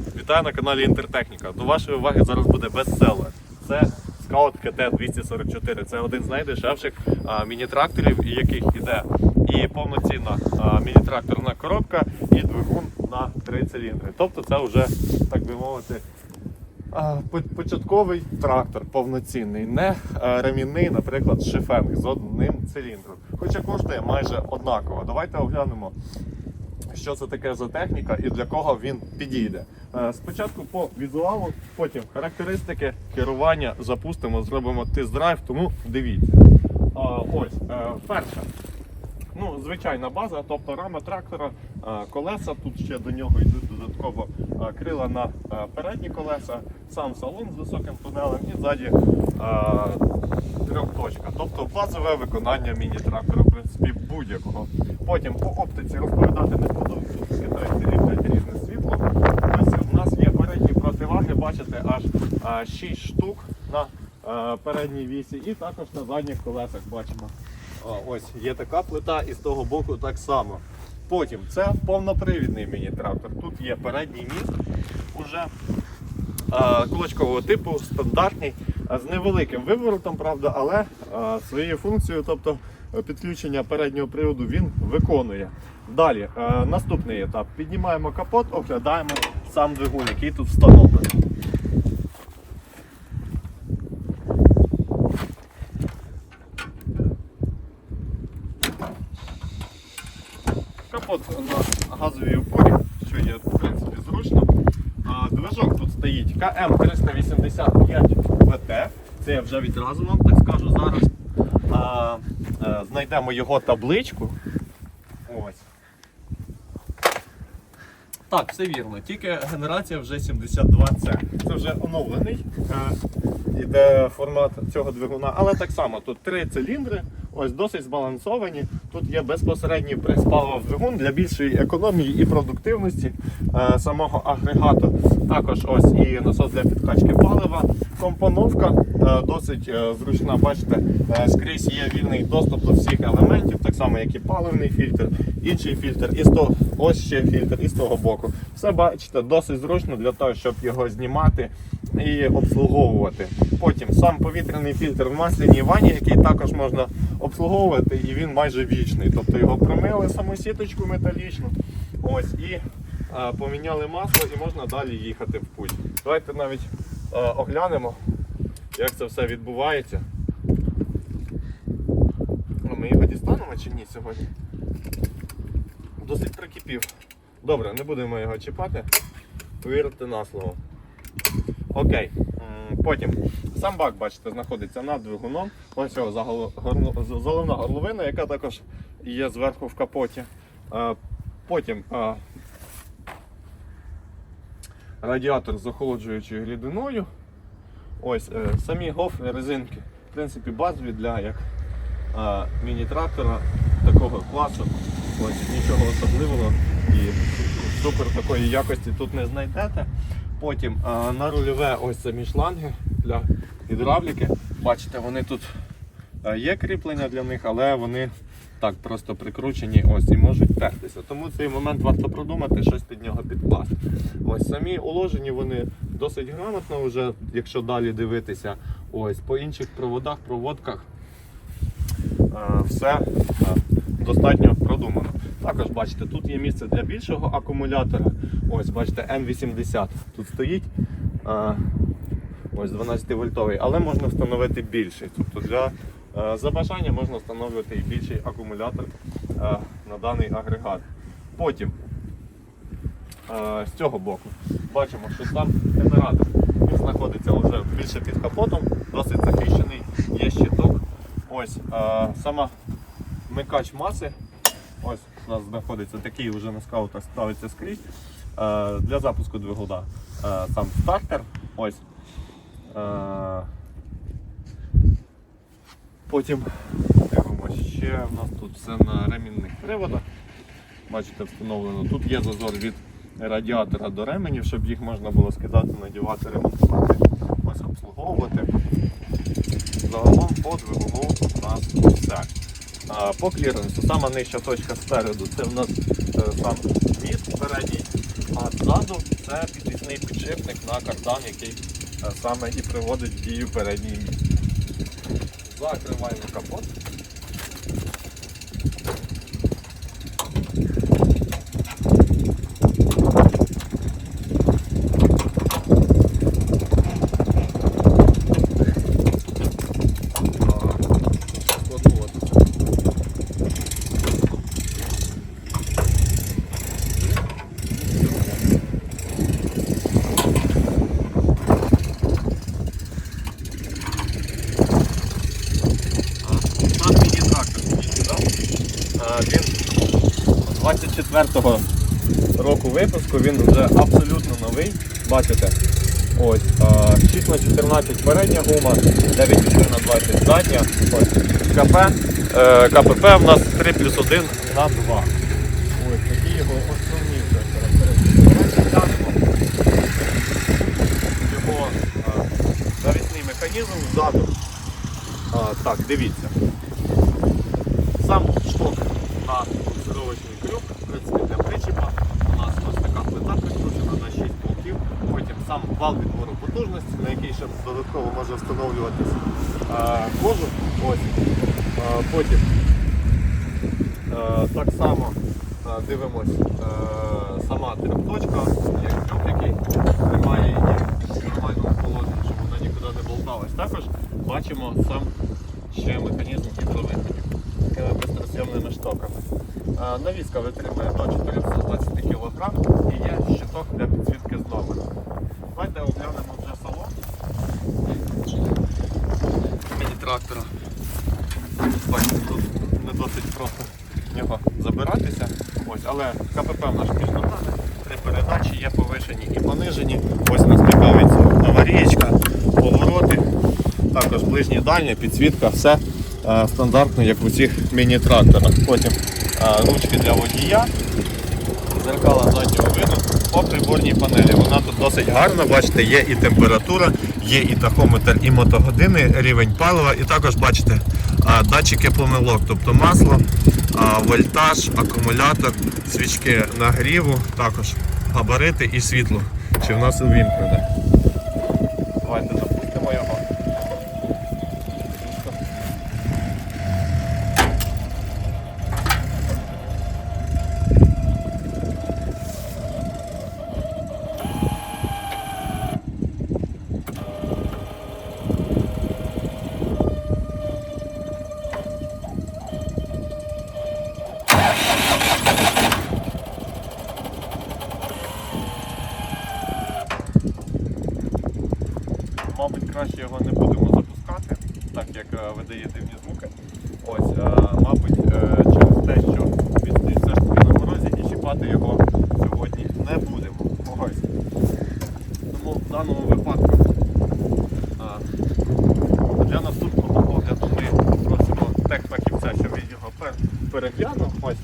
Вітаю на каналі Інтертехніка. До вашої уваги зараз буде бестселер. Це Scout KT244. Це один з найдешевших міні-тракторів, яких іде і повноцінна міні-тракторна коробка, і двигун на три циліндри. Тобто це вже, так би мовити, початковий трактор повноцінний, не ремінний, наприклад, шифенг з одним циліндром. Хоча коштує майже однаково. Давайте оглянемо що це таке за техніка і для кого він підійде. Е, Спочатку по візуалу, потім характеристики, керування запустимо, зробимо тест-драйв, тому дивіться. А, Ось, е, перше. Ну, звичайна база, тобто рама трактора, е, колеса, тут ще до нього йдуть додатково е, крила на е, передні колеса, сам салон з високим тунелем і ззаді е, трьохточка. Тобто базове виконання міні-трактора, в принципі, будь-якого. Потім по оптиці розповідати не буду, тут китайці ріблять різне світло. Ось у нас є передні противаги, бачите, аж 6 штук на передній вісі і також на задніх колесах бачимо. Ось є така плита і з того боку так само. Потім це повнопривідний міні-трактор. Тут є передній міст уже кулачкового типу, стандартний, з невеликим виворотом, правда, але своєю функцією, тобто підключення переднього приводу він виконує. Далі, наступний етап. Піднімаємо капот, оглядаємо сам двигун, який тут встановлений. Капот на газовій опорі, що є в принципі зручно. А, Движок тут стоїть КМ385 ВТ. Це я вже відразу вам так скажу. Зараз а, а, знайдемо його табличку. Ось. Так, все вірно. Тільки генерація вже 72C. Це вже оновлений. е, Іде формат цього двигуна, але так само тут три циліндри, ось досить збалансовані. Тут є безпосередній прес палива двигун для більшої економії і продуктивності е, самого агрегату. Також ось і насос для підкачки палива. Компоновка е, досить е, зручна. Бачите, е, скрізь є вільний доступ до всіх елементів, так само як і паливний фільтр, інший фільтр, і того, ось ще фільтр, і з того боку. Все бачите, досить зручно для того, щоб його знімати і обслуговувати. Потім сам повітряний фільтр в масляній ванні, який також можна обслуговувати, і він майже вічний. Тобто його промили саму сіточку металічну. Ось і е, поміняли масло, і можна далі їхати в путь. Давайте навіть е, оглянемо, як це все відбувається. А Ми його дістанемо чи ні сьогодні? Досить прикипів. Добре, не будемо його чіпати. Повірте на слово. Окей. Потім сам бак, бачите, знаходиться над двигуном. Ось його заголо- горло- з- головна горловина, яка також є зверху в капоті. Е, Потім е, радіатор з охолоджуючою рідиною. Ось е, самі гофри, резинки. В принципі, базові для як міні-трактора такого класу. Ось нічого особливого і супер такої якості тут не знайдете. Потім е, на рульове ось самі шланги для гідравліки. Бачите, вони тут є кріплення для них, але вони так просто прикручені ось і можуть тертися. Тому цей момент варто продумати, щось під нього підкласти. Ось самі уложені вони досить грамотно, вже, якщо далі дивитися. Ось по інших проводах, проводках все достатньо продумано. Також бачите, тут є місце для більшого акумулятора. Ось бачите, М80 тут стоїть. Ось 12 вольтовий, але можна встановити більший. Тобто для е, за бажання можна встановлювати і більший акумулятор е, на даний агрегат. Потім е, з цього боку бачимо, що сам генератор він знаходиться вже більше під капотом, досить захищений, є щиток. Ось сама вмикач маси. Ось у нас знаходиться такий вже на скаутах ставиться скрізь. Е, для запуску двигуна е, сам стартер. Ось. Е, Потім дивимося ще у нас тут все на ремінних приводах. Бачите, встановлено. Тут є зазор від радіатора до ременів, щоб їх можна було скидати, надівати, ремонтувати, ось обслуговувати. Загалом по двигуну у нас все. По кліренсу, сама нижча точка спереду, це в нас е, сам міст передній. А ззаду це підвісний підшипник на кардан, який е, саме і приводить в дію передній міст. Закриваємо капот. Кладу от Наш міні-трактор, да? А, він 24-го року випуску, він вже абсолютно новий. Бачите? Ось, 6 на 14 передня гума, 9,4 на 20 задня. Ось, КП, е, КПП в нас 3 плюс 1 на 2. Ось такі його основні характеристики. Його а, навісний механізм ззаду. Так, дивіться. Сам шток на буксировочний крюк, в принципі, для причіпа. У нас ось така плита прикручена на 6 болтів. Потім сам вал відбору потужності, на який ще додатково може встановлюватися кожух. Ось. Потім так само дивимось сама трьохточка, як крюк, який тримає її в нормальному положенні, щоб вона нікуди не болталась. Також бачимо сам ще механізм гідровиходів такими безтросйомними штоками. А, Навіска витримує до 420 кг і є щиток для підсвітки з номером. Давайте оглянемо вже салон міні-трактора. Бачите, тут не досить просто в нього забиратися. Ось, але КПП в наш міжнародний, три передачі є повишені і понижені. Ось нас цікавиться аварієчка, повороти, також ближні дальні, підсвітка, все е, стандартно, як в усіх міні-тракторах. Потім е, ручки для водія, зеркала заднього виду по приборній панелі. Вона тут досить гарна, бачите, є і температура, є і тахометр, і мотогодини, рівень палива, і також бачите датчики помилок, тобто масло, вольтаж, акумулятор, свічки нагріву, також габарити і світло. Чи в нас увімкнене. Давайте запустимо його. Мабуть, краще його не будемо запускати, так як е, видає дивні звуки. Ось, е, мабуть, е, через те, що він все ж таки на морозі і чіпати його сьогодні не будемо. Ось. Тому в даному випадку для наступного огляду ми просимо техфахівця, щоб він його пер- переглянув. Ось.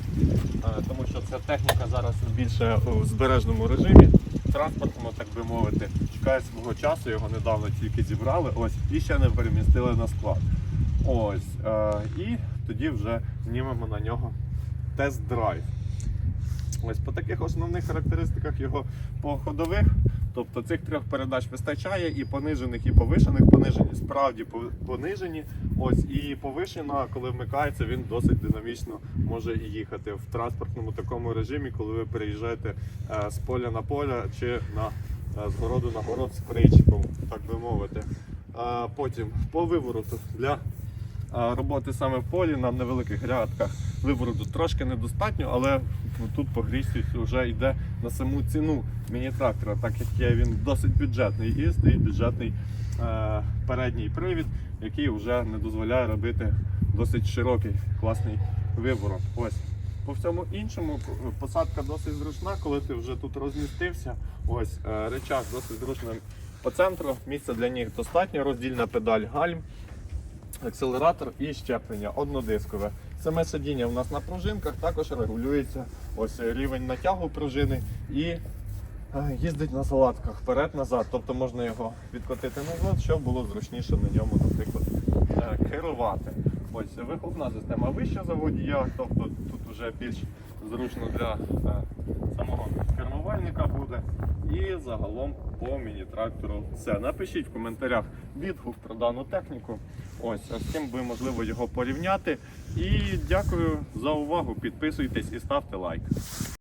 Тому що ця техніка зараз більше у збережному режимі, транспортному, так би мовити, чекає свого часу, його недавно тільки зібрали, ось, і ще не перемістили на склад. Ось. Е, і тоді вже знімемо на нього тест-драйв. Ось по таких основних характеристиках його по ходових, тобто цих трьох передач вистачає, і понижених, і повишених. Понижені справді понижені. Ось і повишена, коли вмикається, він досить динамічно може їхати в транспортному такому режимі, коли ви переїжджаєте е, з поля на поля чи на е, з городу на город з причіпом, так би мовити. Е, Потім по вивороту для роботи саме в полі на невеликих грядках вивороту трошки недостатньо, але тут по погрізтість вже йде на саму ціну міні-трактора, так як є він досить бюджетний і стоїть бюджетний е, передній привід, який вже не дозволяє робити досить широкий класний виворот. Ось. По всьому іншому посадка досить зручна, коли ти вже тут розмістився. Ось е, речах досить зручно по центру. Місця для них достатньо, роздільна педаль гальм акселератор і щеплення однодискове. Саме сидіння у нас на пружинках також регулюється ось рівень натягу пружини і е, їздить на салатках вперед-назад. Тобто можна його відкотити назад, щоб було зручніше на ньому, наприклад, е, керувати. Ось вихлопна система вища за водія, тобто тут вже більш зручно для е, самого кермувальника буде. І загалом по міні-трактору все. Напишіть в коментарях відгук про дану техніку. Ось з ким би можливо його порівняти. І дякую за увагу. Підписуйтесь і ставте лайк.